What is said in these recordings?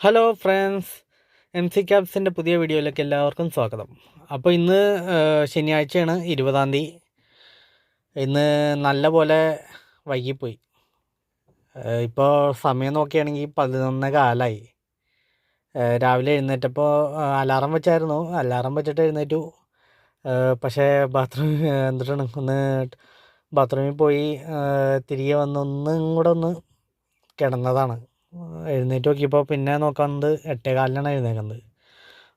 Hello friends M C ക്യാബ്സിന്റെ പുതിയ വീഡിയോയിലേക്ക് എല്ലാവർക്കും സ്വാഗതം. അപ്പോൾ ഇന്ന് ശനിയാഴ്ചയാണ് ഇരുപതാം തീയതി. ഇന്ന് നല്ല പോലെ വൈകിപ്പോയി ഇപ്പോൾ സമയം നോക്കുകയാണെങ്കിൽ പതിനൊന്ന് കാലമായി ഏഹ്, രാവിലെ എഴുന്നേറ്റപ്പോൾ അലാറം വെച്ചായിരുന്നു. അലാറം വെച്ചിട്ട് എഴുന്നേറ്റു. പക്ഷേ ബാത്റൂം എന്തിട്ടാണ് ഒന്ന് ബാത്റൂമിൽ പോയി തിരികെ വന്ന് ഒന്നും കൂടെ ഒന്ന് കിടന്നതാണ്. എഴുന്നേറ്റ് നോക്കിയപ്പോൾ പിന്നെ നോക്കുന്നത് എട്ടേ കാലിനാണ് എഴുന്നേക്കുന്നത്.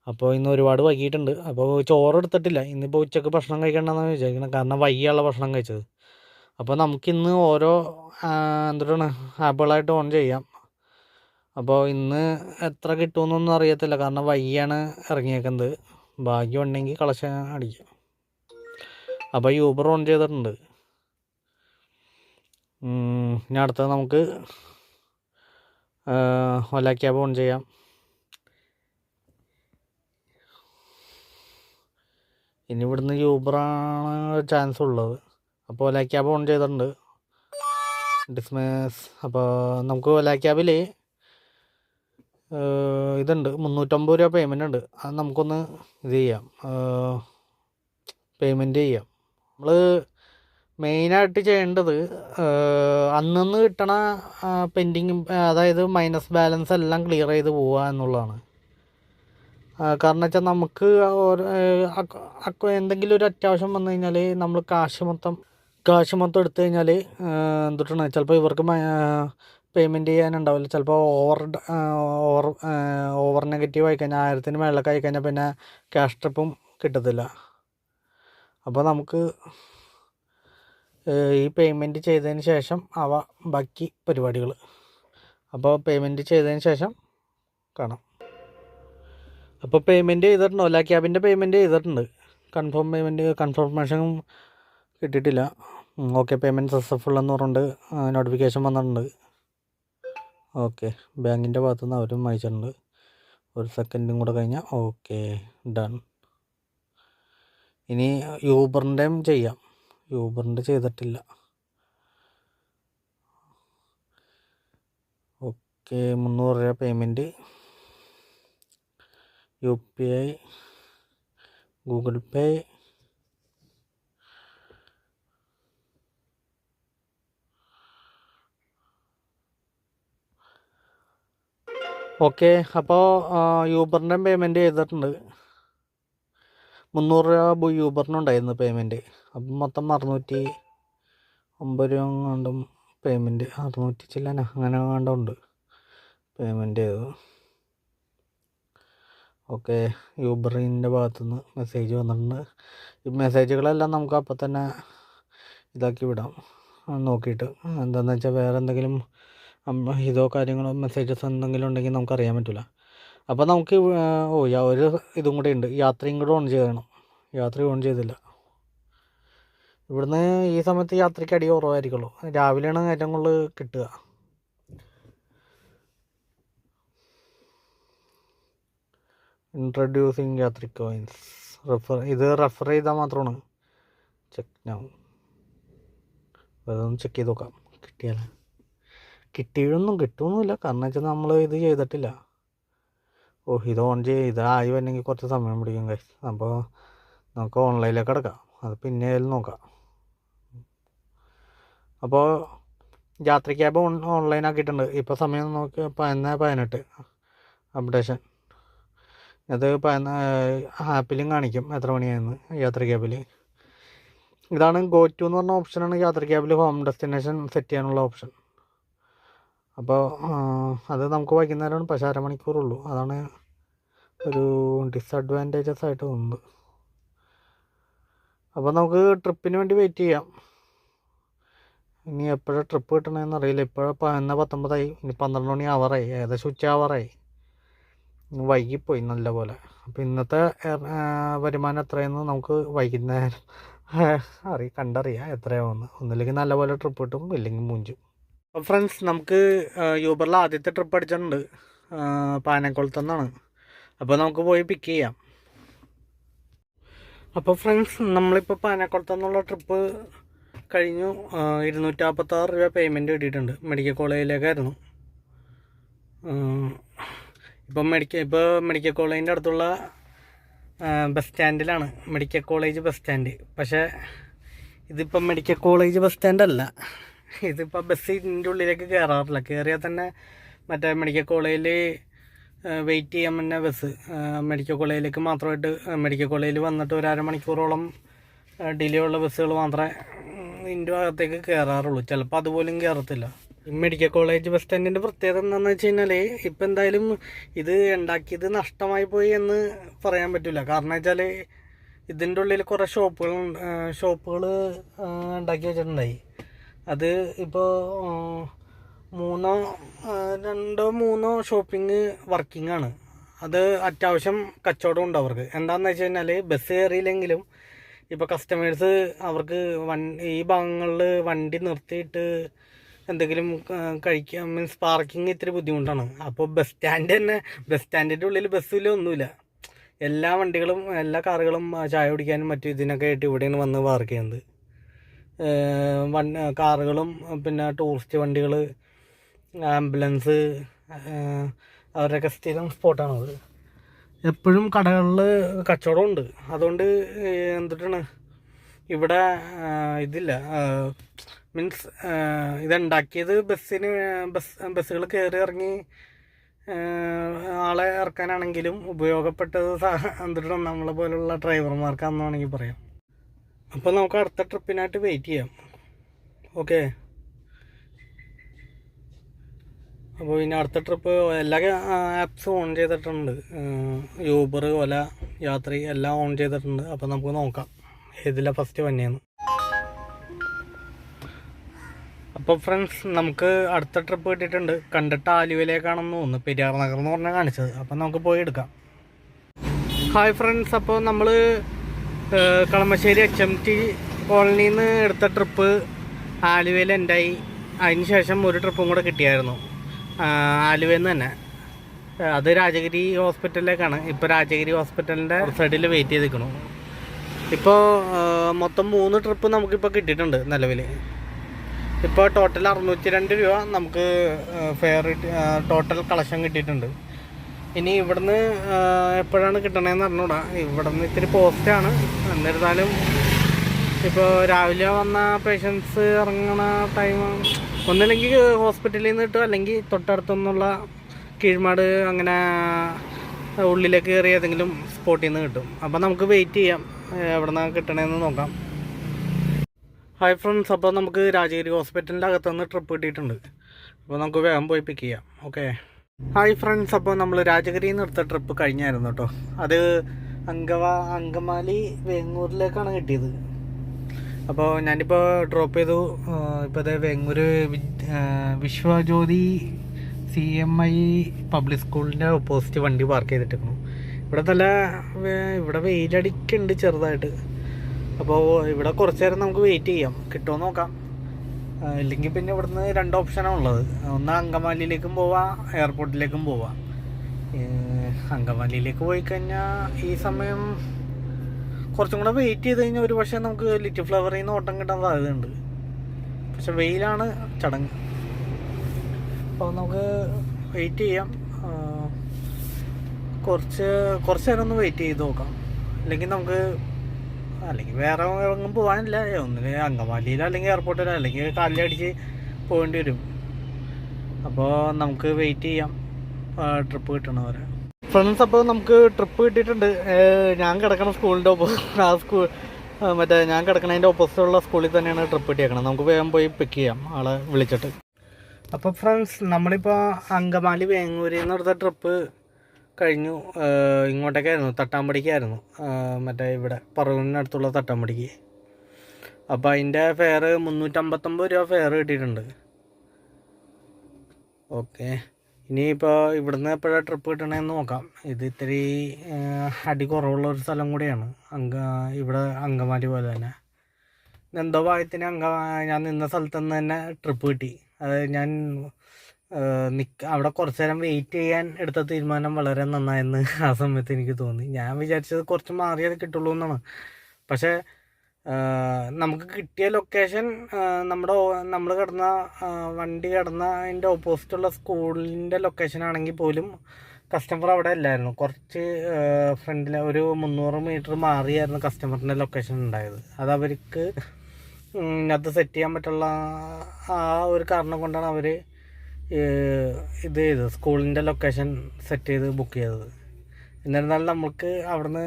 അപ്പോൾ ഇന്ന് ഒരുപാട് വൈകിട്ടുണ്ട് അപ്പോൾ ചോറ് എടുത്തിട്ടില്ല ഇന്നിപ്പോൾ ഉച്ചയ്ക്ക് ഭക്ഷണം കഴിക്കണ്ടെന്നാണ് വിചാരിക്കുന്നത് കാരണം വൈകിയുള്ള ഭക്ഷണം കഴിച്ചത്. അപ്പോൾ നമുക്കിന്ന് ഓരോ എന്താണ് ആപ്പുകളായിട്ട് ഓൺ ചെയ്യാം. അപ്പോൾ ഇന്ന് എത്ര കിട്ടുമെന്നൊന്നും അറിയത്തില്ല. കാരണം വൈകിയാണ് ഇറങ്ങിയേക്കുന്നത്. ഭാഗ്യം ഉണ്ടെങ്കിൽ കളശ അടിക്കാം. അപ്പോൾ യൂബർ ഓൺ ചെയ്തിട്ടുണ്ട്. ഇനി അടുത്തത് നമുക്ക് ഓല ക്യാബ് ഓൺ ചെയ്യാം. ഇനി ഇവിടുന്ന് യൂബറാണ് ചാൻസ് ഉള്ളത്. അപ്പോൾ ഓല ക്യാബ് ഓൺ ചെയ്തിട്ടുണ്ട്. ഡിസ്മസ് അപ്പോൾ നമുക്ക് ഓല ക്യാബിൽ ഇതുണ്ട്. മുന്നൂറ്റമ്പത് രൂപ പേയ്മെന്റ് ഉണ്ട്. അത് നമുക്കൊന്ന് ഇത് ചെയ്യാം. പേയ്മെന്റ് ചെയ്യാം. നമ്മൾ മെയിനായിട്ട് ചെയ്യേണ്ടത് അന്നന്ന് കിട്ടണ പെൻഡിങ് അതായത് മൈനസ് ബാലൻസ് എല്ലാം ക്ലിയർ ചെയ്ത് പോവുക എന്നുള്ളതാണ്. കാരണം വെച്ചാൽ നമുക്ക് എന്തെങ്കിലും ഒരു അത്യാവശ്യം വന്നു കഴിഞ്ഞാൽ നമ്മൾ കാശ് മൊത്തം കാശ് മൊത്തം എടുത്തു കഴിഞ്ഞാൽ എന്തിട്ടാണ് ചിലപ്പോൾ ഇവർക്ക് പേയ്മെന്റ് ചെയ്യാനുണ്ടാവില്ല. ചിലപ്പോൾ ഓവർ ഓവർ ഓവർ നെഗറ്റീവ് ആയി കഴിഞ്ഞാൽ ആയിരത്തിന് മേളിലൊക്കെ ആയിക്കഴിഞ്ഞാൽ പിന്നെ ക്യാഷ് ട്രിപ്പും കിട്ടത്തില്ല. അപ്പോൾ നമുക്ക് ഈ പേയ്മെന്റ് ചെയ്തതിന് ശേഷം അവ ബാക്കി പരിപാടികൾ അപ്പോൾ പേയ്മെന്റ് ചെയ്തതിന് ശേഷം കാണാം. അപ്പോൾ പേയ്മെന്റ് ചെയ്തിട്ടുണ്ട് ഓല ക്യാബിന്റെ പേയ്മെന്റ് ചെയ്തിട്ടുണ്ട്. കൺഫേം പേയ്മെന്റ് കൺഫർമേഷൻ കിട്ടിയിട്ടില്ല. ഓക്കെ പേയ്മെന്റ് സക്സസ്ഫുൾ എന്ന് പറഞ്ഞിട്ട് നോട്ടിഫിക്കേഷൻ വന്നിട്ടുണ്ട്. ഓക്കെ ബാങ്കിന്റെ ഭാഗത്തു നിന്ന് അവരും അയച്ചിട്ടുണ്ട്. ഒരു സെക്കൻഡും കൂടെ കഴിഞ്ഞാൽ ഓക്കെ ഡൺ ഇനി യൂബറിന്റെയും ചെയ്യാം. യൂബറിന്റെ ചെയ്തിട്ടില്ല. ഓക്കെ മുന്നൂറ് രൂപ payment. U P I Google Pay. Okay അപ്പോൾ യൂബറിന്റെ പേയ്മെന്റ് ചെയ്തിട്ടുണ്ട്. മുന്നൂറ് രൂപ യൂബറിനുണ്ടായിരുന്നു പേയ്മെന്റ്. അപ്പം മൊത്തം അറുന്നൂറ്റി ഒമ്പത് രൂപ എങ്ങാണ്ടും പേയ്മെന്റ് അറുന്നൂറ്റി ചില്ലന അങ്ങനെ കണ്ടുണ്ട് പേയ്മെന്റ് ചെയ്തത് ഓക്കെ യൂബറിന്റെ ഭാഗത്തുനിന്ന് മെസ്സേജ് വന്നിട്ടുണ്ട്. ഈ മെസ്സേജുകളെല്ലാം നമുക്ക് അപ്പം തന്നെ ഇതാക്കി വിടാം. നോക്കിയിട്ട് എന്താണെന്ന് വെച്ചാൽ വേറെ എന്തെങ്കിലും ഇതോ കാര്യങ്ങളോ മെസ്സേജസ് എന്തെങ്കിലും ഉണ്ടെങ്കിൽ നമുക്ക് അറിയാൻ പറ്റില്ല അപ്പോൾ നമുക്ക് ഓ ഒരു ഇതും കൂടെ ഉണ്ട്. യാത്രയും കൂടെ ഓൺ ചെയ്യണം. യാത്ര ഓൺ ചെയ്തില്ല. ഇവിടുന്ന് ഈ സമയത്ത് യാത്രയ്ക്ക് അടി കുറവായിരിക്കുള്ളൂ. രാവിലെയാണ് ഏറ്റവും കൂടുതൽ കിട്ടുക. ഇൻട്രൊഡ്യൂസിങ് യാത്രി കോയിൻസ് റെഫർ ഇത് റെഫർ ചെയ്താൽ മാത്രമാണ്. ചെക്ക് ഞാൻ അതൊന്ന് ചെക്ക് ചെയ്ത് നോക്കാം. കിട്ടിയാൽ കിട്ടിയൊന്നും കിട്ടുമൊന്നുമില്ല കാരണം വെച്ചാൽ നമ്മൾ ഇത് ചെയ്തിട്ടില്ല. ഓ ഇത് ഓൺ ചെയ്ത് ഇതായി വരണമെങ്കിൽ കുറച്ച് സമയം പിടിക്കും കഴിച്ച് അപ്പോൾ നമുക്ക് ഓൺലൈനിലേക്ക് അടക്കാം അത് പിന്നെ നോക്കാം. അപ്പോൾ യാത്ര ക്യാബ് ഓൺ ഓൺലൈൻ ആക്കിയിട്ടുണ്ട് ഇപ്പോൾ സമയം നോക്കി പതിനൊന്ന് പതിനെട്ട്. അപ്ഡേഷൻ. അത് പതിന ആപ്പിലും കാണിക്കും എത്ര മണിയായിരുന്നു യാത്ര ക്യാബിൽ ഇതാണ് ഗോ ടു എന്ന് പറഞ്ഞ ഓപ്ഷനാണ് യാത്ര ക്യാബിൽ ഹോം ഡെസ്റ്റിനേഷൻ സെറ്റ് ചെയ്യാനുള്ള ഓപ്ഷൻ. അപ്പോൾ അത് നമുക്ക് വൈകുന്നേരമാണ് പക്ഷേ അരമണിക്കൂറുള്ളൂ. അതാണ് ഒരു ഡിസഡ്വാന്റേജസ് ആയിട്ട് തോന്നുന്നത്. അപ്പോൾ നമുക്ക് ട്രിപ്പിന് വേണ്ടി വെയിറ്റ് ചെയ്യാം. ഇനി എപ്പോഴാണ് ട്രിപ്പ് കിട്ടണമെന്ന് അറിയില്ല. ഇപ്പോഴാണ് പതിനൊന്ന് പത്തൊമ്പതായി? ഇനി പന്ത്രണ്ട് മണി ആവാറായി ഏകദേശം ഉച്ച ആവാറായി വൈകിപ്പോയി നല്ല പോലെ അപ്പോൾ ഇന്നത്തെ വരുമാനം എത്രയെന്ന് നമുക്ക് വൈകുന്നേരം അറി കണ്ടറിയാം എത്രയാവുമെന്ന് ഒന്നില്ലെങ്കിൽ നല്ല പോലെ ട്രിപ്പ് കിട്ടും ഇല്ലെങ്കിൽ മൂഞ്ചും. അപ്പോൾ ഫ്രണ്ട്സ് നമുക്ക് യൂബറിൽ ആദ്യത്തെ ട്രിപ്പ് അടിച്ചിട്ടുണ്ട്. പാനക്കുളത്തുനിന്നാണ് അപ്പോൾ നമുക്ക് പോയി പിക്ക് ചെയ്യാം. അപ്പോൾ ഫ്രണ്ട്സ് നമ്മളിപ്പോൾ പാനക്കുളത്തുനിന്നുള്ള ട്രിപ്പ് കഴിഞ്ഞു. ഇരുന്നൂറ്റി നാൽപ്പത്താറ് രൂപ പേയ്മെന്റ് കിട്ടിയിട്ടുണ്ട്. മെഡിക്കൽ കോളേജിലേക്കായിരുന്നു ഇപ്പം മെഡിക്കൽ ഇപ്പോൾ മെഡിക്കൽ കോളേജിന്റെ അടുത്തുള്ള ബസ് സ്റ്റാൻഡിലാണ് മെഡിക്കൽ കോളേജ് ബസ് സ്റ്റാൻഡ് പക്ഷേ ഇതിപ്പം മെഡിക്കൽ കോളേജ് ബസ് സ്റ്റാൻഡല്ല ഇതിപ്പോൾ ബസ് ഇതിന്റെ ഉള്ളിലേക്ക് കയറാറില്ല കയറിയാൽ തന്നെ മറ്റേ മെഡിക്കൽ കോളേജിൽ വെയിറ്റ് ചെയ്യാൻ തന്നെ ബസ് മെഡിക്കൽ കോളേജിലേക്ക് മാത്രമായിട്ട് മെഡിക്കൽ കോളേജിൽ വന്നിട്ട് ഒരു അരമണിക്കൂറോളം ഡിലേ ഉള്ള ബസ്സുകൾ മാത്രമേ ഇതിന്റെ ഭാഗത്തേക്ക് കയറാറുള്ളൂ ചിലപ്പോൾ അതുപോലും കയറത്തില്ല മെഡിക്കൽ കോളേജ് ബസ് സ്റ്റാൻഡിന്റെ പ്രത്യേകത എന്താണെന്ന് വെച്ച് കഴിഞ്ഞാൽ ഇപ്പം എന്തായാലും ഇത് ഉണ്ടാക്കിയത് നഷ്ടമായി പോയി എന്ന് പറയാൻ പറ്റില്ല കാരണം വെച്ചാൽ ഇതിന്റെ ഉള്ളിൽ കുറേ ഷോപ്പുകൾ ഷോപ്പുകൾ ഉണ്ടാക്കി വെച്ചിട്ടുണ്ടായി. അത് ഇപ്പോൾ മൂന്നോ രണ്ടോ മൂന്നോ ഷോപ്പിംഗ് വർക്കിംഗ് ആണ്. അത് അത്യാവശ്യം കച്ചവടം ഉണ്ട് അവർക്ക്. എന്താണെന്ന് വെച്ച് കഴിഞ്ഞാൽ ബസ് കയറിയില്ലെങ്കിലും ഇപ്പോൾ കസ്റ്റമേഴ്സ് അവർക്ക് വൺ ഈ ഭാഗങ്ങളിൽ വണ്ടി നിർത്തിയിട്ട് എന്തെങ്കിലും കഴിക്കാൻ മീൻസ് പാർക്കിംഗ് ഇത്തിരി ബുദ്ധിമുട്ടാണ്. അപ്പോൾ ബസ് സ്റ്റാൻഡ് തന്നെ ബസ് സ്റ്റാൻഡിന്റെ ഉള്ളിൽ ബസ്സില്ല ഒന്നുമില്ല. എല്ലാ വണ്ടികളും എല്ലാ കാറുകളും ചായ കുടിക്കാനും മറ്റു ഇതിനൊക്കെ ആയിട്ട് ഇവിടെയാണ് വന്ന് പാർക്ക് ചെയ്യുന്നത്. വൺ കാറുകളും പിന്നെ ടൂറിസ്റ്റ് വണ്ടികൾ ആംബുലൻസ് അവരുടെയൊക്കെ സ്ഥിരം സ്പോട്ടാണത് എപ്പോഴും കടകളിൽ കച്ചവടമുണ്ട്. അതുകൊണ്ട് എന്തിട്ടാണ്? ഇവിടെ ഇതില്ല. മീൻസ് ഇതുണ്ടാക്കിയത് ബസ്സിന് ബസ് ബസ്സുകൾ കയറി ഇറങ്ങി ആളെ ഇറക്കാനാണെങ്കിലും ഉപയോഗപ്പെട്ടത് എന്തിട്ടാണ്? നമ്മളെ പോലുള്ള ഡ്രൈവർമാർക്കാണെന്ന് വേണമെങ്കിൽ പറയാം. അപ്പോൾ നമുക്ക് അടുത്ത ട്രിപ്പിനായിട്ട് വെയിറ്റ് ചെയ്യാം. ഓക്കെ? അപ്പോൾ ഇനി അടുത്ത ട്രിപ്പ് എല്ലാ ആപ്സും ഓൺ ചെയ്തിട്ടുണ്ട്. യൂബർ ഓല യാത്ര എല്ലാം ഓൺ ചെയ്തിട്ടുണ്ട്. അപ്പോൾ നമുക്ക് നോക്കാം ഏതിലാണ് ഫസ്റ്റ് വന്നെയെന്ന് അപ്പോൾ ഫ്രണ്ട്സ് നമുക്ക് അടുത്ത ട്രിപ്പ് കിട്ടിയിട്ടുണ്ട്. കണ്ടിട്ട് ആലുവയിലേക്കാണെന്ന് തോന്നുന്നു. പെരിയാർ നഗർ എന്ന് പറഞ്ഞാൽ കാണിച്ചത്. അപ്പം നമുക്ക് പോയി എടുക്കാം. ഹായ് ഫ്രണ്ട്സ് അപ്പോൾ നമ്മൾ കളമശ്ശേരി എച്ച് എം ടി കോളനിയിൽ നിന്ന് എടുത്ത ട്രിപ്പ് ആലുവയിൽ എൻഡായി അതിന് ശേഷം ഒരു ട്രിപ്പും കൂടെ കിട്ടിയായിരുന്നു. ആലുവയിൽ നിന്ന് തന്നെ. അത് രാജഗിരി ഹോസ്പിറ്റലിലേക്കാണ്. ഇപ്പോൾ രാജഗിരി ഹോസ്പിറ്റലിന്റെ സൈഡിൽ വെയിറ്റ് ചെയ്ത് നിൽക്കണു ഇപ്പോൾ മൊത്തം മൂന്ന് ട്രിപ്പ് നമുക്കിപ്പോൾ കിട്ടിയിട്ടുണ്ട് നിലവിൽ ഇപ്പോൾ ടോട്ടൽ അറുന്നൂറ്റി രണ്ട് രൂപ നമുക്ക് ഫെയർ ടോട്ടൽ കളക്ഷൻ കിട്ടിയിട്ടുണ്ട്. ഇനി ഇവിടുന്ന് എപ്പോഴാണ് കിട്ടണതെന്ന് അറിഞ്ഞൂടാ. ഇവിടുന്ന് ഇത്തിരി പോസ്റ്റാണ് എന്നിരുന്നാലും ഇപ്പോൾ രാവിലെ വന്ന പേഷ്യൻസ് ഇറങ്ങണ ടൈം ഒന്നില്ലെങ്കിൽ ഹോസ്പിറ്റലിൽ നിന്ന് കിട്ടും. അല്ലെങ്കിൽ തൊട്ടടുത്തുനിന്നുള്ള കീഴ്മാട് അങ്ങനെ ഉള്ളിലേക്ക് കയറി ഏതെങ്കിലും സ്പോട്ടിൽ നിന്ന് കിട്ടും. അപ്പോൾ നമുക്ക് വെയിറ്റ് ചെയ്യാം. എവിടെ നിന്നാണ് കിട്ടണമെന്ന് നോക്കാം. ഹായ് ഫ്രണ്ട്സ് അപ്പോൾ നമുക്ക് രാജഗിരി ഹോസ്പിറ്റലിന്റെ അകത്തുനിന്ന് ട്രിപ്പ് കിട്ടിയിട്ടുണ്ട്. അപ്പോൾ നമുക്ക് വേഗം പോയി പിക്ക് ചെയ്യാം. ഓക്കെ ഹായ് ഫ്രണ്ട്സ് അപ്പോൾ നമ്മൾ രാജഗിരിയിൽ നിന്ന് എടുത്ത ട്രിപ്പ് കഴിഞ്ഞായിരുന്നു കേട്ടോ അത് അങ്കവ അങ്കമാലി വേങ്ങൂരിലേക്കാണ് കിട്ടിയത്. അപ്പോൾ ഞാനിപ്പോൾ ഡ്രോപ്പ് ചെയ്തു. ഇപ്പോൾ അതേ Vengoor Vishwajyothi C M I public സ്കൂളിന്റെ ഓപ്പോസിറ്റ് വണ്ടി പാർക്ക് ചെയ്തിട്ടിരുന്നു ഇവിടെ നല്ല ഇവിടെ വെയിലടിക്കുന്നുണ്ട് ചെറുതായിട്ട്. അപ്പോൾ ഇവിടെ കുറച്ച് നേരം നമുക്ക് വെയിറ്റ് ചെയ്യാം. കിട്ടുമോ നോക്കാം. ഇല്ലെങ്കിൽ പിന്നെ ഇവിടുന്ന് രണ്ട് ഓപ്ഷനാണ് ഉള്ളത്. ഒന്ന് അങ്കമാലിയിലേക്കും പോവാം എയർപോർട്ടിലേക്കും പോവാം. അങ്കമാലിയിലേക്ക് പോയി കഴിഞ്ഞാൽ ഈ സമയം കുറച്ചും കൂടെ വെയിറ്റ് ചെയ്ത് കഴിഞ്ഞാൽ ഒരു പക്ഷേ നമുക്ക് ലിറ്റിൽ ഫ്ലവറിൽ നിന്ന് ഓട്ടം കിട്ടാൻ സാധ്യതയുണ്ട്. പക്ഷെ വെയിലാണ് ചടങ്ങ്. അപ്പോൾ നമുക്ക് വെയിറ്റ് ചെയ്യാം. കുറച്ച് കുറച്ച് നേരം ഒന്ന് വെയിറ്റ് ചെയ്ത് നോക്കാം. അല്ലെങ്കിൽ നമുക്ക് അല്ലെങ്കിൽ വേറെ എങ്ങും പോകാനില്ല. ഒന്നിന് അങ്കമാലിയിലോ അല്ലെങ്കിൽ എയർപോർട്ടിലോ അല്ലെങ്കിൽ കാലിൽ അടിച്ച് പോകേണ്ടി വരും. അപ്പോൾ നമുക്ക് വെയിറ്റ് ചെയ്യാം. ട്രിപ്പ് കിട്ടണവരെ. ഫ്രണ്ട്സ് അപ്പോൾ നമുക്ക് ട്രിപ്പ് കിട്ടിയിട്ടുണ്ട്. ഞാൻ കിടക്കുന്ന സ്കൂളിന്റെ ഒപ്പോ ആ സ്കൂൾ മറ്റേ ഞാൻ കിടക്കുന്നതിന്റെ ഓപ്പോസിറ്റുള്ള സ്കൂളിൽ തന്നെയാണ് ട്രിപ്പ് കിട്ടിയേക്കണം നമുക്ക് വേഗം പോയി പിക്ക് ചെയ്യാം. ആളെ വിളിച്ചിട്ട്. അപ്പോൾ ഫ്രണ്ട്സ് നമ്മളിപ്പോൾ അങ്കമാലി വേങ്ങൂരിൽ നിന്ന് എടുത്ത ട്രിപ്പ് കഴിഞ്ഞു ഇങ്ങോട്ടേക്കായിരുന്നു. തട്ടാമ്പടിക്കായിരുന്നു. മറ്റേ ഇവിടെ പറവൂരിനടുത്തുള്ള തട്ടാമ്പടിക്ക്. അപ്പോൾ അതിന്റെ ഫെയർ മുന്നൂറ്റമ്പത്തൊമ്പത് രൂപ ഫെയർ കിട്ടിയിട്ടുണ്ട്. ഓക്കെ ഇനിയിപ്പോൾ ഇവിടുന്ന് എപ്പോഴാണ് ട്രിപ്പ് കിട്ടണമെന്ന് നോക്കാം. ഇത് ഇത്തിരി അടി കുറവുള്ള ഒരു സ്ഥലം കൂടിയാണ്. അങ്ക ഇവിടെ അങ്കമാലി പോലെ തന്നെ. എന്തോ ഭാഗ്യത്തിന് അങ്ക ഞാൻ നിന്ന സ്ഥലത്ത് നിന്ന് തന്നെ ട്രിപ്പ് കിട്ടി. അതായത് ഞാൻ നിക്ക അവിടെ കുറച്ച് നേരം വെയിറ്റ് ചെയ്യാൻ എടുത്ത തീരുമാനം വളരെ നന്നായെന്ന് ആ സമയത്ത് എനിക്ക് തോന്നി. ഞാൻ വിചാരിച്ചത് കുറച്ച് മാറിയത് കിട്ടുള്ളൂ എന്നാണ് പക്ഷേ നമുക്ക് കിട്ടിയ ലൊക്കേഷൻ നമ്മുടെ നമ്മൾ കിടന്ന വണ്ടി കിടന്ന അതിന്റെ ഓപ്പോസിറ്റുള്ള സ്കൂളിന്റെ ലൊക്കേഷൻ ആണെങ്കിൽ പോലും കസ്റ്റമർ അവിടെ അല്ലായിരുന്നു കുറച്ച് ഫ്രണ്ടിൽ ഒരു മുന്നൂറ് മീറ്റർ മാറിയായിരുന്നു കസ്റ്റമറിന്റെ ലൊക്കേഷൻ ഉണ്ടായത്. അത് അവർക്ക് അത് സെറ്റ് ചെയ്യാൻ പറ്റുള്ള ആ ഒരു കാരണം കൊണ്ടാണ് അവർ ഇത് ചെയ്തത്. സ്കൂളിന്റെ ലൊക്കേഷൻ സെറ്റ് ചെയ്ത് ബുക്ക് ചെയ്തത്. എന്നിരുന്നാലും നമുക്ക് അവിടുന്ന്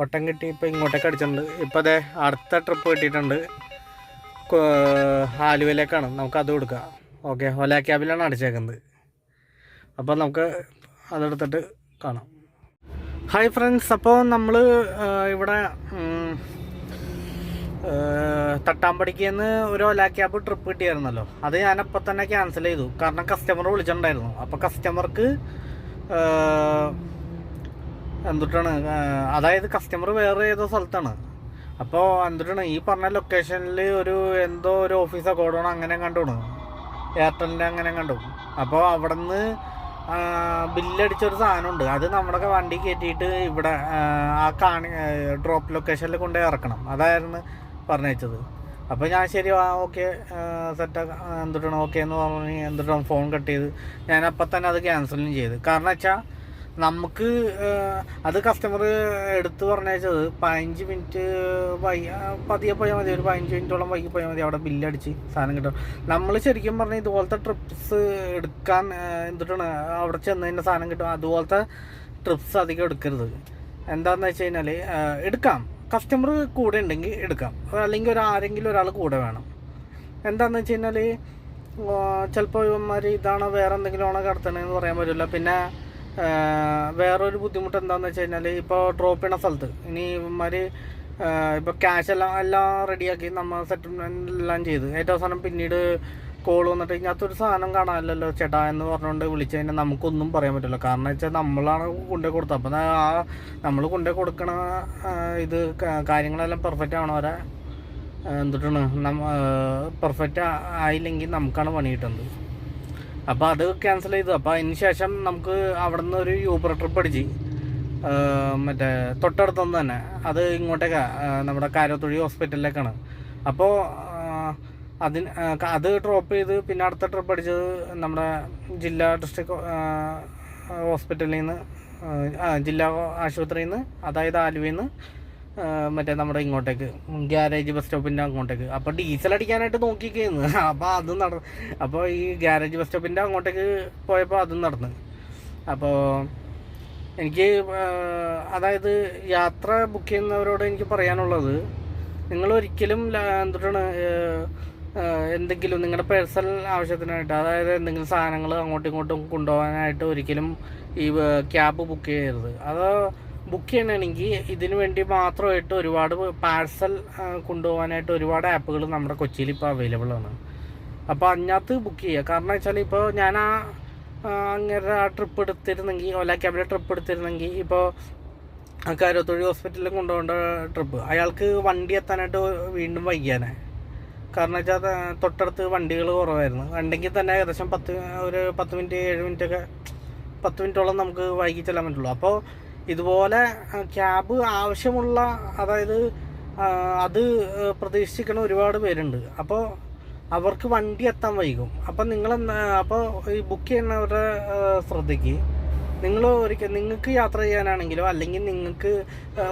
ഓട്ടം കിട്ടി ഇപ്പോൾ ഇങ്ങോട്ടേക്ക് അടിച്ചിട്ടുണ്ട്. ഇപ്പോൾ അതെ അടുത്ത ട്രിപ്പ് കിട്ടിയിട്ടുണ്ട്. ആലുവയിലേക്കാണ്. നമുക്ക് അത് കൊടുക്കാം. ഓക്കെ ഒല ക്യാബിലാണ് അടിച്ചേക്കുന്നത്. അപ്പോൾ നമുക്ക് അതെടുത്തിട്ട് കാണാം. ഹായ് ഫ്രണ്ട്സ് അപ്പോൾ നമ്മൾ ഇവിടെ തട്ടാമ്പടിക്ക് നിന്ന് ഒരു ഒല ക്യാബ് ട്രിപ്പ് കിട്ടിയായിരുന്നല്ലോ. അത് ഞാനപ്പോൾ തന്നെ ക്യാൻസൽ ചെയ്തു. കാരണം കസ്റ്റമർ വിളിച്ചിട്ടുണ്ടായിരുന്നു. അപ്പോൾ കസ്റ്റമർക്ക് എന്തുട്ടാണ് അതായത് കസ്റ്റമർ വേറെ ഏതോ സ്ഥലത്താണ്. അപ്പോൾ എന്തുട്ടാണ് ഈ പറഞ്ഞ ലൊക്കേഷനിൽ ഒരു എന്തോ ഒരു ഓഫീസോ കോഡോണോ അങ്ങനെ കണ്ടോണ് എയർടെലിന്റെ അങ്ങനെ കണ്ടു അപ്പോൾ അവിടെ നിന്ന് ബില്ലടിച്ചൊരു സാധനമുണ്ട്. അത് നമ്മുടെ വണ്ടി കയറ്റിയിട്ട് ഇവിടെ ആ, കാണി ഡ്രോപ്പ് ലൊക്കേഷനിൽ കൊണ്ടുപോയി ഇറക്കണം. അതായിരുന്നു പറഞ്ഞത് അപ്പോൾ ഞാൻ ശരി ആ ഓക്കെ സെറ്റ് എന്തുട്ടാണ് ഓക്കെ എന്ന് പറഞ്ഞ് എന്തുട്ടാണ് ഫോൺ കട്ട് ചെയ്ത് ഞാൻ അപ്പം തന്നെ അത് ക്യാൻസലും ചെയ്ത്. കാരണം വെച്ചാൽ നമുക്ക് അത് കസ്റ്റമർ എടുത്തു പറഞ്ഞത് പതിനഞ്ച് മിനിറ്റ് വൈ പതിയെ പോയാൽ മതി. ഒരു പതിനഞ്ച് മിനിറ്റോളം വൈകി പോയാൽ മതി. അവിടെ ബില്ലടിച്ച് സാധനം കിട്ടും. നമ്മൾ ശരിക്കും പറഞ്ഞാൽ ഇതുപോലത്തെ ട്രിപ്സ് എടുക്കാൻ എന്തിട്ടാണ് അവിടെ ചെന്ന് തന്നെ സാധനം കിട്ടും. അതുപോലത്തെ ട്രിപ്സ് അധികം എടുക്കരുത്. എന്താണെന്ന് വെച്ച് കഴിഞ്ഞാൽ എടുക്കാം. കസ്റ്റമർ കൂടെ ഉണ്ടെങ്കിൽ എടുക്കാം. അല്ലെങ്കിൽ ഒരു ആരെങ്കിലും ഒരാൾ കൂടെ വേണം. എന്താണെന്ന് വെച്ച് കഴിഞ്ഞാൽ ചിലപ്പോൾ ഇവന്മാർ ഇതാണോ വേറെ എന്തെങ്കിലും ആണോ കടത്തണമെന്ന് പറയാൻ പറ്റില്ല പിന്നെ വേറൊരു ബുദ്ധിമുട്ട് എന്താണെന്ന് വെച്ച് കഴിഞ്ഞാൽ ഇപ്പോൾ ഡ്രോപ്പ് ചെയ്യണ സ്ഥലത്ത്. ഇനി ഇവന്മാർ ഇപ്പോൾ ക്യാഷ് എല്ലാം എല്ലാം റെഡിയാക്കി നമ്മൾ സെറ്റിൽമെന്റ് എല്ലാം ചെയ്ത്. ഏറ്റവും അവസാനം പിന്നീട് കോൾ വന്നിട്ട് ഇതിനകത്തൊരു സാധനം കാണാനല്ലോ ചേട്ടാ എന്ന് പറഞ്ഞുകൊണ്ട് വിളിച്ചു കഴിഞ്ഞാൽ നമുക്കൊന്നും പറയാൻ പറ്റില്ല. കാരണം വെച്ചാൽ നമ്മളാണ് കൊണ്ടുപോയി കൊടുത്തത്. അപ്പം ആ നമ്മൾ കൊണ്ടുപോയി കൊടുക്കണ ഇത് കാര്യങ്ങളെല്ലാം പെർഫെക്റ്റ് ആവണ വരെ എന്തിട്ടാണ് നമ്മ പെർഫെക്റ്റ് ആയില്ലെങ്കിൽ നമുക്കാണ് പണി കിട്ടുന്നത്. അപ്പോൾ അത് ക്യാൻസൽ ചെയ്തു. അപ്പോൾ അതിന് ശേഷം നമുക്ക് അവിടെ നിന്ന് ഒരു യൂബർ ട്രിപ്പ് അടിച്ച് മറ്റേ തൊട്ടടുത്തൊന്നും തന്നെ. അത് ഇങ്ങോട്ടേക്കാ നമ്മുടെ കാരത്തൊഴി ഹോസ്പിറ്റലിലേക്കാണ് അപ്പോൾ അതിന് അത് ഡ്രോപ്പ് ചെയ്ത് പിന്നെ അടുത്ത ട്രിപ്പ് അടിച്ചത് നമ്മുടെ ജില്ലാ ഡിസ്ട്രിക്ട് ഹോസ്പിറ്റലിൽ നിന്ന് ജില്ലാ ആശുപത്രിയിൽ നിന്ന് അതായത് ആലുവയിൽ നിന്ന് മറ്റേ നമ്മുടെ ഇങ്ങോട്ടേക്ക് ഗ്യാരേജ് ബസ് സ്റ്റോപ്പിന്റെ അങ്ങോട്ടേക്ക്. അപ്പോൾ ഡീസൽ അടിക്കാനായിട്ട് നോക്കിക്കുന്നു അപ്പോൾ അതും നടന്നു അപ്പോൾ ഈ ഗ്യാരേജ് ബസ് സ്റ്റോപ്പിന്റെ അങ്ങോട്ടേക്ക് പോയപ്പോൾ അതും നടന്നു. അപ്പോൾ എനിക്ക് അതായത് യാത്ര ബുക്ക് ചെയ്യുന്നവരോട് എനിക്ക് പറയാനുള്ളത് നിങ്ങൾ ഒരിക്കലും എന്തുട്ടാണ് എന്തെങ്കിലും നിങ്ങളുടെ പേഴ്സണൽ ആവശ്യത്തിനായിട്ട് അതായത് എന്തെങ്കിലും സാധനങ്ങൾ അങ്ങോട്ടും ഇങ്ങോട്ടും കൊണ്ടുപോകാനായിട്ട് ഒരിക്കലും ഈ ക്യാബ് ബുക്ക് ചെയ്യരുത്. അത് ബുക്ക് ചെയ്യണമെങ്കിൽ ഇതിനു വേണ്ടി മാത്രമായിട്ട് ഒരുപാട് പാഴ്സൽ കൊണ്ടുപോകാനായിട്ട് ഒരുപാട് ആപ്പുകൾ നമ്മുടെ കൊച്ചിയിൽ ഇപ്പോൾ അവൈലബിൾ ആണ്. അപ്പോൾ അതിനകത്ത് ബുക്ക് ചെയ്യുക. കാരണം വെച്ചാൽ ഇപ്പോൾ ഞാൻ ആ അങ്ങനെ ആ ട്രിപ്പ് എടുത്തിരുന്നെങ്കിൽ ഓല ക്യാബിലെ ട്രിപ്പ് എടുത്തിരുന്നെങ്കിൽ ഇപ്പോൾ ആ കരുത്തൊഴി ഹോസ്പിറ്റലിൽ കൊണ്ടുപോകേണ്ട ട്രിപ്പ് അയാൾക്ക് വണ്ടി എത്താനായിട്ട് വീണ്ടും വൈകിയാനേ. കാരണം വെച്ചാൽ തൊട്ടടുത്ത് വണ്ടികൾ കുറവായിരുന്നു. ഉണ്ടെങ്കിൽ തന്നെ ഏകദേശം പത്ത് ഒരു പത്ത് മിനിറ്റ് ഏഴ് മിനിറ്റ് ഒക്കെ പത്ത് മിനിറ്റോളം നമുക്ക് വൈകി ചെല്ലാൻ പറ്റുള്ളൂ. അപ്പോൾ ഇതുപോലെ ക്യാബ് ആവശ്യമുള്ള അതായത് അത് പ്രതീക്ഷിക്കുന്ന ഒരുപാട് പേരുണ്ട്. അപ്പോൾ അവർക്ക് വണ്ടി എത്താൻ വൈകും. അപ്പം നിങ്ങൾ അപ്പോൾ ഈ ബുക്ക് ചെയ്യുന്നവരുടെ ശ്രദ്ധയ്ക്ക് നിങ്ങൾ ഒരിക്കൽ നിങ്ങൾക്ക് യാത്ര ചെയ്യാനാണെങ്കിലോ അല്ലെങ്കിൽ നിങ്ങൾക്ക്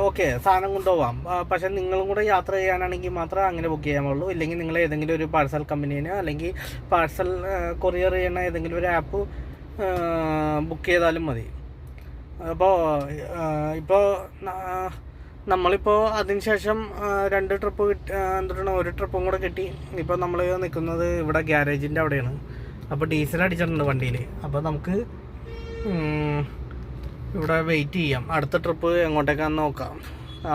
ഓക്കെ സാധനം കൊണ്ടുപോകാം പക്ഷെ നിങ്ങളും കൂടെ യാത്ര ചെയ്യാനാണെങ്കിൽ മാത്രമേ അങ്ങനെ ബുക്ക് ചെയ്യാൻ പാടുള്ളൂ. ഇല്ലെങ്കിൽ നിങ്ങൾ ഏതെങ്കിലും ഒരു പാഴ്സൽ കമ്പനീനെ അല്ലെങ്കിൽ പാഴ്സൽ കൊറിയർ ചെയ്യുന്ന ഏതെങ്കിലും ഒരു ആപ്പ് ബുക്ക് ചെയ്താലും മതി. അപ്പോൾ ഇപ്പോൾ നമ്മളിപ്പോൾ അതിനുശേഷം ശേഷം രണ്ട് ട്രിപ്പ് കിട്ടി എന്താണ് ഒരു ട്രിപ്പും കൂടെ കിട്ടി. ഇപ്പോൾ നമ്മൾ നിൽക്കുന്നത് ഇവിടെ ഗ്യാരേജിന്റെ അവിടെയാണ്. അപ്പോൾ ഡീസൽ അടിച്ചിട്ടുണ്ട് വണ്ടിയിൽ അപ്പോൾ നമുക്ക് ഇവിടെ വെയിറ്റ് ചെയ്യാം. അടുത്ത ട്രിപ്പ് എങ്ങോട്ടേക്കാന്ന് നോക്കാം.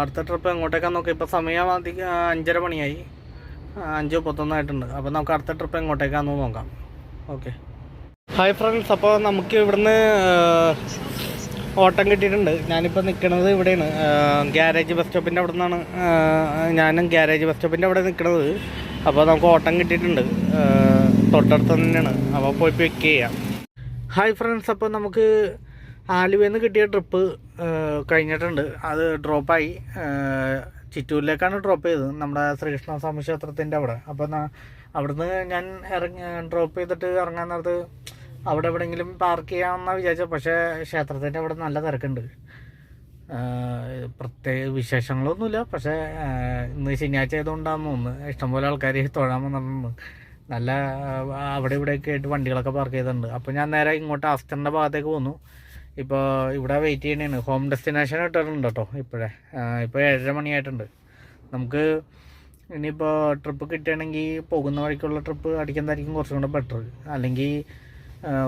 അടുത്ത ട്രിപ്പ് എങ്ങോട്ടേക്കാന്ന് നോക്കാം. ഇപ്പോൾ സമയം അധികം അഞ്ചര മണിയായി. അഞ്ച് മുപ്പത്തൊന്നായിട്ടുണ്ട് അപ്പോൾ നമുക്ക് അടുത്ത ട്രിപ്പ് എങ്ങോട്ടേക്കാന്ന് നോക്കാം. ഓക്കെ ഹായ് ഫ്രണ്ട്സ് അപ്പോൾ നമുക്ക് ഇവിടുന്ന് ഓട്ടം കിട്ടിയിട്ടുണ്ട്. ഞാനിപ്പോൾ നിൽക്കുന്നത് ഇവിടെയാണ്. ഗ്യാരേജ് ബസ് സ്റ്റോപ്പിന്റെ അവിടെ നിന്നാണ് ഞാനും ഗ്യാരേജ് ബസ് സ്റ്റോപ്പിന്റെ അവിടെ നിൽക്കുന്നത് അപ്പോൾ നമുക്ക് ഓട്ടം കിട്ടിയിട്ടുണ്ട്. തൊട്ടടുത്ത് തന്നെയാണ്. അപ്പോൾ പോയി പിക്ക് ചെയ്യാം. ഹായ് ഫ്രണ്ട്സ് അപ്പോൾ നമുക്ക് ആലുവയിൽ നിന്ന് കിട്ടിയ ട്രിപ്പ് കഴിഞ്ഞിട്ടുണ്ട്. അത് ഡ്രോപ്പായി ചിറ്റൂരിലേക്കാണ് ഡ്രോപ്പ് ചെയ്തത്. നമ്മുടെ ശ്രീകൃഷ്ണ സ്വാമി ക്ഷേത്രത്തിന്റെ അവിടെ. അപ്പോൾ അവിടുന്ന് ഞാൻ ഇറങ്ങി ഡ്രോപ്പ് ചെയ്തിട്ട് ഇറങ്ങാൻ നേരത്ത് അവിടെ എവിടെയെങ്കിലും പാർക്ക് ചെയ്യാമെന്നാണ് വിചാരിച്ചത്. പക്ഷേ ക്ഷേത്രത്തിന്റെ അവിടെ നല്ല തിരക്കുണ്ട്. പ്രത്യേക വിശേഷങ്ങളൊന്നുമില്ല. പക്ഷേ ഇന്ന് ശനിയാഴ്ച ആയതുകൊണ്ടാണെന്ന് തോന്നുന്നു. ഇഷ്ടംപോലെ ആൾക്കാർ തൊഴാൻ വന്നിട്ടുണ്ട് നല്ല അവിടെ ഇവിടെയൊക്കെ ആയിട്ട് വണ്ടികളൊക്കെ പാർക്ക് ചെയ്തിട്ടുണ്ട്. അപ്പോൾ ഞാൻ നേരെ ഇങ്ങോട്ട് ആസ്റ്ററിന്റെ ഭാഗത്തേക്ക് പോന്നു. ഇപ്പോൾ ഇവിടെ വെയിറ്റ് ചെയ്യണേണ്. ഹോം ഡെസ്റ്റിനേഷൻ ഇട്ടിട്ടുണ്ട് കേട്ടോ ഇപ്പോഴേ. ഇപ്പോൾ ഏഴര മണിയായിട്ടുണ്ട്. നമുക്ക് ഇനിയിപ്പോൾ ട്രിപ്പ് കിട്ടുകയാണെങ്കിൽ പോകുന്ന വഴിക്കുള്ള ട്രിപ്പ് അടിക്കുന്നതായിരിക്കും കുറച്ചും കൂടെ ബെറ്റർ അല്ലെങ്കിൽ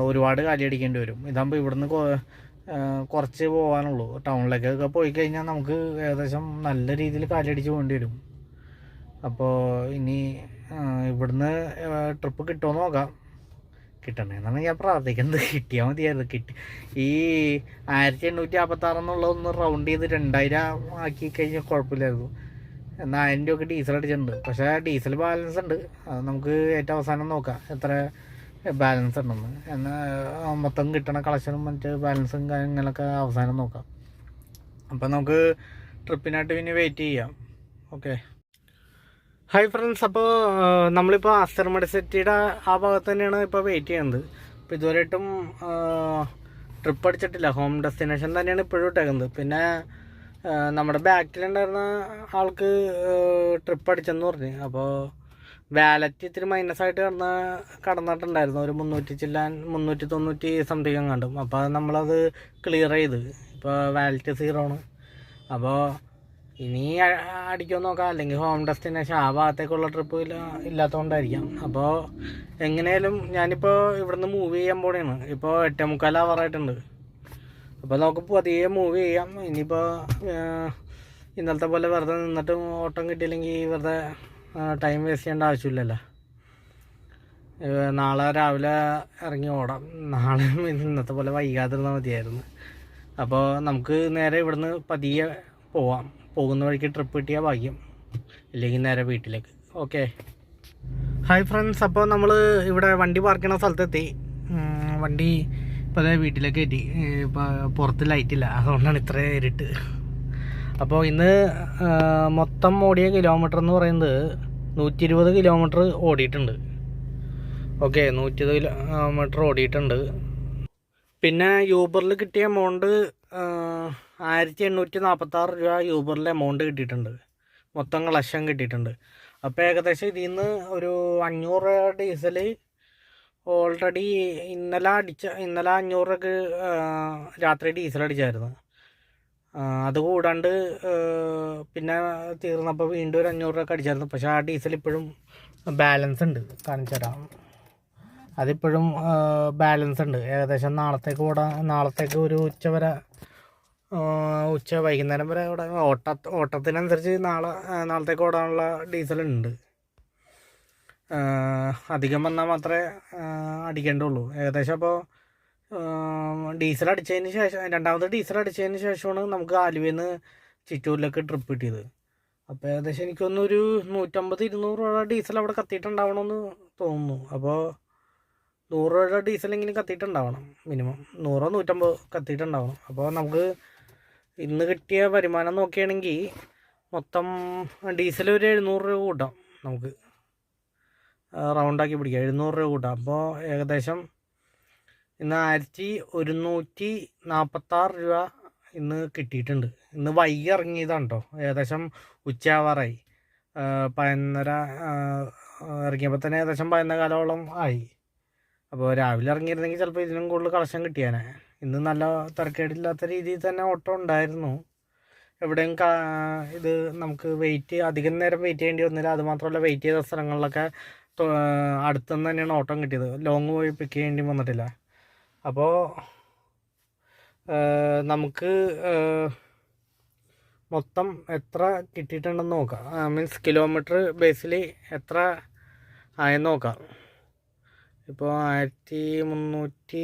ഒരുപാട് കാലി അടിക്കേണ്ടി വരും. ഇതാകുമ്പോൾ ഇവിടുന്ന് കുറച്ച് പോകാനുള്ളൂ ടൗണിലേക്കൊക്കെ പോയി കഴിഞ്ഞാൽ നമുക്ക് ഏകദേശം നല്ല രീതിയിൽ കാലടിച്ച് പോകേണ്ടി വരും. അപ്പോൾ ഇനി ഇവിടുന്ന് ട്രിപ്പ് കിട്ടുമോ നോക്കാം. കിട്ടണേന്നാണ് ഞാൻ പ്രാർത്ഥിക്കുന്നത് കിട്ടിയാൽ മതിയായിരുന്നു. കിട്ടി ഈ ആയിരത്തി എണ്ണൂറ്റി അമ്പത്താറ് എന്നുള്ളതൊന്ന് റൗണ്ട് ചെയ്ത് രണ്ടായിരം ആക്കി കഴിഞ്ഞാൽ കുഴപ്പമില്ലായിരുന്നു എന്നാൽ ആയിരം രൂപയ്ക്ക് ഡീസൽ അടിച്ചിട്ടുണ്ട്. പക്ഷേ ഡീസൽ ബാലൻസ് ഉണ്ട്. അത് നമുക്ക് ഏറ്റവും അവസാനം നോക്കാം. എത്ര ബാലൻസ് ഉണ്ടെന്ന്. എന്നാൽ മൊത്തം കിട്ടണ കളക്ഷനും മറ്റ് ബാലൻസും കാര്യങ്ങളൊക്കെ അവസാനം നോക്കാം. അപ്പം നമുക്ക് ട്രിപ്പിനായിട്ട് പിന്നെ വെയിറ്റ് ചെയ്യാം. ഓക്കെ ഹായ് ഫ്രണ്ട്സ് അപ്പോൾ നമ്മളിപ്പോൾ അസ്തർമടി സിറ്റിയുടെ ആ ഭാഗത്ത് തന്നെയാണ് ഇപ്പോൾ വെയിറ്റ് ചെയ്യുന്നത്. അപ്പോൾ ഇതുവരെയായിട്ടും ട്രിപ്പ് അടിച്ചിട്ടില്ല. ഹോം ഡെസ്റ്റിനേഷൻ തന്നെയാണ് ഇപ്പോഴും ഇട്ടേക്കുന്നത്. പിന്നെ നമ്മുടെ ബാക്കിലുണ്ടായിരുന്ന ആൾക്ക് ട്രിപ്പ് അടിച്ചെന്ന് പറഞ്ഞു. അപ്പോൾ വാലറ്റ് ഇത്തിരി മൈനസ് ആയിട്ട് കിടന്ന കടന്നിട്ടുണ്ടായിരുന്നു. ഒരു മുന്നൂറ്റി ചില്ലാൻ മുന്നൂറ്റി തൊണ്ണൂറ്റി സംതിങ് എങ്ങാണ്ടും. അപ്പോൾ നമ്മളത് ക്ലിയർ ചെയ്ത്. ഇപ്പോൾ വാലറ്റ് സീറോ ആണ്. അപ്പോൾ ഇനി അടിക്കാൻ നോക്കാം. അല്ലെങ്കിൽ ഹോം ഡെസ്റ്റിനേഷൻ ആ ഭാഗത്തേക്കുള്ള ട്രിപ്പ് ഇല്ല ഇല്ലാത്തതുകൊണ്ടായിരിക്കാം അപ്പോൾ എങ്ങനെയാലും ഞാനിപ്പോൾ ഇവിടുന്ന് മൂവ് ചെയ്യാൻ പോണെയാണ് ഇപ്പോൾ എട്ടേ മുക്കാൽ അവറായിട്ടുണ്ട് അപ്പോൾ നമുക്ക് പതിയെ മൂവ് ചെയ്യാം. ഇനിയിപ്പോൾ ഇന്നലത്തെ പോലെ വെറുതെ നിന്നിട്ട് ഓട്ടം കിട്ടിയില്ലെങ്കിൽ വെറുതെ ടൈം വേസ്റ്റ് ചെയ്യേണ്ട ആവശ്യമില്ലല്ലോ. നാളെ രാവിലെ ഇറങ്ങി ഓടാം. നാളെ ഇന്നത്തെ പോലെ വൈകാതിരുന്നാൽ മതിയായിരുന്നു. അപ്പോൾ നമുക്ക് നേരെ ഇവിടുന്ന് പതിയെ പോവാം. പോകുന്ന വഴിക്ക് ട്രിപ്പ് കിട്ടിയാൽ ഭാഗ്യം. ഇല്ലെങ്കിൽ നേരെ വീട്ടിലേക്ക്. ഓക്കെ ഹായ് ഫ്രണ്ട്സ് അപ്പോൾ നമ്മൾ ഇവിടെ വണ്ടി പാർക്ക് ചെയ്യണ സ്ഥലത്തെത്തി. വണ്ടി ഇപ്പോൾ വീട്ടിലേക്ക് എത്തി. ഇപ്പോൾ പുറത്ത് ലൈറ്റില്ല അതുകൊണ്ടാണ് ഇത്ര ഇരുട്ട്. അപ്പോൾ ഇന്ന് മൊത്തം ഓടിയ കിലോമീറ്റർ എന്ന് പറയുന്നത് നൂറ്റി ഇരുപത് കിലോമീറ്റർ ഓടിയിട്ടുണ്ട് ഓക്കെ നൂറ്റി ഇരുപത് കിലോമീറ്റർ ഓടിയിട്ടുണ്ട്. പിന്നെ യൂബറിൽ കിട്ടിയ എമൗണ്ട് ആയിരത്തി എണ്ണൂറ്റി നാൽപ്പത്താറ് രൂപ യൂബറിൽ എമൗണ്ട് കിട്ടിയിട്ടുണ്ട്. മൊത്തം കളക്ഷൻ കിട്ടിയിട്ടുണ്ട്. അപ്പോൾ ഏകദേശം ഇതിൽ നിന്ന് ഒരു അഞ്ഞൂറ് രൂപ ഡീസൽ ഓൾറെഡി ഇന്നലെ അടിച്ച ഇന്നലെ അഞ്ഞൂറ് രൂപക്ക് രാത്രി ഡീസൽ അടിച്ചായിരുന്നു. ആ, അത് കൂടാണ്ട് പിന്നെ തീർന്നപ്പോൾ വീണ്ടും ഒരു അഞ്ഞൂറ് രൂപ അടിച്ചായിരുന്നു പക്ഷേ ആ ഡീസൽ ഇപ്പോഴും ബാലൻസ് ഉണ്ട്. കാണിച്ചു തരാം അതിപ്പോഴും ബാലൻസ് ഉണ്ട്. ഏകദേശം നാളത്തേക്ക് ഓടാൻ നാളത്തേക്ക് ഒരു ഉച്ച വരെ ഉച്ച വൈകുന്നേരം വരെ ഇവിടെ ഓട്ട ഓട്ടത്തിനനുസരിച്ച് നാളെ നാളത്തേക്ക് ഓടാനുള്ള ഡീസൽ ഉണ്ട്. അധികം വന്നാൽ മാത്രമേ അടിക്കേണ്ടുള്ളൂ ഏകദേശം അപ്പോൾ ഡീസൽ അടിച്ചതിന് ശേഷം രണ്ടാമത് ഡീസൽ അടിച്ചതിന് ശേഷമാണ് നമുക്ക് ആലുവയിൽ നിന്ന് ചിറ്റൂരിലേക്ക് ട്രിപ്പ് കിട്ടിയത്. അപ്പോൾ ഏകദേശം എനിക്കൊന്നൊരു നൂറ്റമ്പത് ഇരുന്നൂറ് രൂപ ഡീസൽ അവിടെ കത്തിയിട്ടുണ്ടാവണമെന്ന് തോന്നുന്നു. അപ്പോൾ നൂറ് രൂപയുടെ ഡീസലെങ്കിലും കത്തിയിട്ടുണ്ടാവണം മിനിമം. നൂറോ നൂറ്റമ്പത് കത്തിയിട്ടുണ്ടാവണം. അപ്പോൾ നമുക്ക് ഇന്ന് കിട്ടിയ വരുമാനം നോക്കുകയാണെങ്കിൽ മൊത്തം ഡീസൽ ഒരു എഴുന്നൂറ് രൂപ കൂട്ടാം നമുക്ക്. റൗണ്ടാക്കി പിടിക്കാം. എഴുന്നൂറ് രൂപ കൂട്ടാം. അപ്പോൾ ഏകദേശം ഇന്ന് ആയിരത്തി ഒരുന്നൂറ്റി നാൽപ്പത്താറ് രൂപ ഇന്ന് കിട്ടിയിട്ടുണ്ട്. ഇന്ന് വൈകി ഇറങ്ങിയതാണ് കേട്ടോ ഏകദേശം ഉച്ചയാവാറായി. പതിനൊന്നര ഇറങ്ങിയപ്പോൾ തന്നെ ഏകദേശം പതിനൊന്ന കാലോളം ആയി. അപ്പോൾ രാവിലെ ഇറങ്ങിയിരുന്നെങ്കിൽ ചിലപ്പോൾ ഇതിനും കൂടുതൽ കളക്ഷൻ കിട്ടിയാനെ. ഇന്ന് നല്ല തിരക്കേടില്ലാത്ത രീതിയിൽ തന്നെ ഓട്ടോ ഉണ്ടായിരുന്നു. എവിടെയും ഇത് നമുക്ക് വെയിറ്റ് അധികം നേരം വെയിറ്റ് ചെയ്യേണ്ടി വന്നില്ല. അതുമാത്രമല്ല വെയിറ്റ് ചെയ്ത സ്ഥലങ്ങളിലൊക്കെ അടുത്തുനിന്ന് തന്നെയാണ് ഓട്ടം കിട്ടിയത്. ലോങ് പോയി പിക്ക് ചെയ്യേണ്ടി വന്നിട്ടില്ല. അപ്പോൾ നമുക്ക് മൊത്തം എത്ര കിട്ടിയിട്ടുണ്ടെന്ന് നോക്കാം. മീൻസ് കിലോമീറ്റർ ബേസിൽ എത്ര ആയെന്ന് നോക്കാം. ഇപ്പോൾ ആയിരത്തി മുന്നൂറ്റി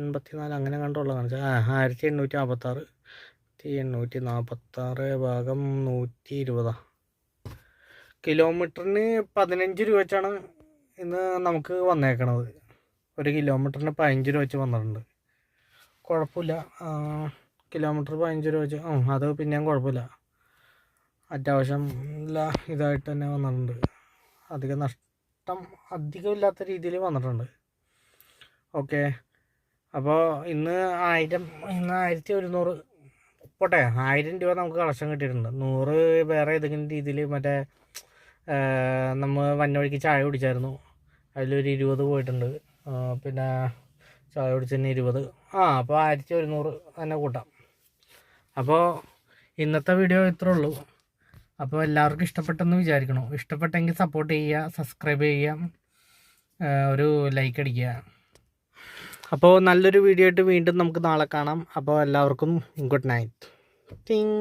എൺപത്തി നാല് അങ്ങനെ കണ്ടുള്ള കാണിച്ചാൽ ആയിരത്തി എണ്ണൂറ്റി നാൽപ്പത്താറ് ആയിരത്തി എണ്ണൂറ്റി നാൽപ്പത്താറ് ഭാഗം നൂറ്റി ഇരുപതാണ് കിലോമീറ്ററിന് പതിനഞ്ച് രൂപ വെച്ചാണ് ഇന്ന് നമുക്ക് വന്നേക്കണത്. ഒരു കിലോമീറ്ററിന് പതിനഞ്ച് രൂപ വെച്ച് വന്നിട്ടുണ്ട്. കുഴപ്പമില്ല. കിലോമീറ്റർ പതിനഞ്ച് രൂപ വെച്ച് ആ അത് പിന്നെയും കുഴപ്പമില്ല. അത്യാവശ്യം ഇതായിട്ട് തന്നെ വന്നിട്ടുണ്ട്. അധികം നഷ്ടം അധികമില്ലാത്ത രീതിയിൽ വന്നിട്ടുണ്ട്. ഓക്കെ. അപ്പോൾ ഇന്ന് ആയിരം ഇന്ന് ആയിരത്തി ഒരുന്നൂറ് പോട്ടെ ആയിരം രൂപ നമുക്ക് കളക്ഷൻ കിട്ടിയിട്ടുണ്ട്. നൂറ് വേറെ ഏതെങ്കിലും രീതിയിൽ മറ്റേ നമ്മൾ വന്നവഴിക്ക് ചായ കുടിച്ചായിരുന്നു. അതിലൊരു ഇരുപത് പോയിട്ടുണ്ട്. പിന്നെ ചായ കുടിച്ചതിന് ഇരുപത്. ആ അപ്പോൾ ആയിരത്തി ഒരുന്നൂറ് തന്നെ കൂട്ടാം. അപ്പോൾ ഇന്നത്തെ വീഡിയോ ഇത്രേ ഉള്ളൂ. അപ്പോൾ എല്ലാവർക്കും ഇഷ്ടപ്പെട്ടെന്ന് വിചാരിക്കണം. ഇഷ്ടപ്പെട്ടെങ്കിൽ സപ്പോർട്ട് ചെയ്യുക സബ്സ്ക്രൈബ് ചെയ്യുക ഒരു ലൈക്ക് അടിക്കുക. അപ്പോൾ നല്ലൊരു വീഡിയോ ആയിട്ട് വീണ്ടും നമുക്ക് നാളെ കാണാം. അപ്പോൾ എല്ലാവർക്കും ഗുഡ് നൈറ്റ് ടിങ്